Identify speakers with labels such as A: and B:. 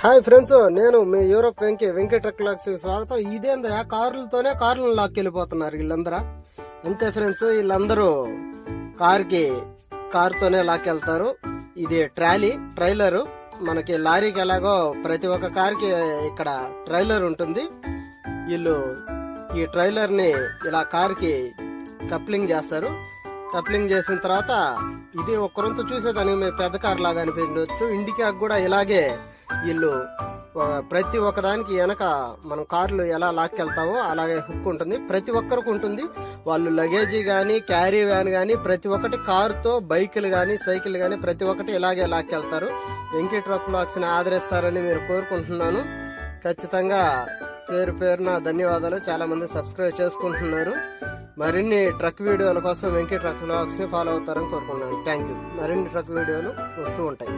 A: Hi friends నేను మీ Europe Venky Venky truck logs స్వాగతం. ఇదేందా కార్లతోనే కార్లను లాక్కెళ్ళిపోతున్నారు వీళ్ళందరూ. అంతే ఫ్రెండ్స్ వీళ్ళందరూ కార్కి కారుతోనే లాక్కెళ్తారు. ఇది ట్రాలీ ట్రైలర్. మనకి లారీకి ఎలాగో ప్రతి ఒక్క కార్కి ఇక్కడ ట్రైలర్ ఉంటుంది. వీళ్ళు ఈ ట్రైలర్ని ఇలా కార్కి కప్లింగ్ చేస్తారు. కప్లింగ్ చేసిన తర్వాత ఇది ఒక్కరంతా చూసేదానికి మీ పెద్ద కార్ లాగా అనిపించవచ్చు. ఇండికాకి కూడా ఇలాగే వీళ్ళు ప్రతి ఒక్కదానికి వెనక మనం కార్లు ఎలా లాక్కెళ్తామో అలాగే హుక్ ఉంటుంది. ప్రతి ఒక్కరికి ఉంటుంది. వాళ్ళు లగేజీ కానీ క్యారీ వ్యాన్ కానీ ప్రతి ఒక్కటి కారుతో బైకులు కానీ సైకిల్ కానీ ప్రతి ఒక్కటి ఇలాగే లాక్కెళ్తారు. వెంకీ ట్రక్ లాక్స్ని ఆదరిస్తారని మీరు కోరుకుంటున్నాను. ఖచ్చితంగా పేరు పేరున ధన్యవాదాలు. చాలామంది సబ్స్క్రైబ్ చేసుకుంటున్నారు. మరిన్ని ట్రక్ వీడియోల కోసం వెంకీ ట్రక్ బ్లాగ్స్ ఫాలో అవుతారని కోరుకుంటున్నాను. థ్యాంక్ యూ మరిన్ని ట్రక్ వీడియోలు వస్తూ ఉంటాయి.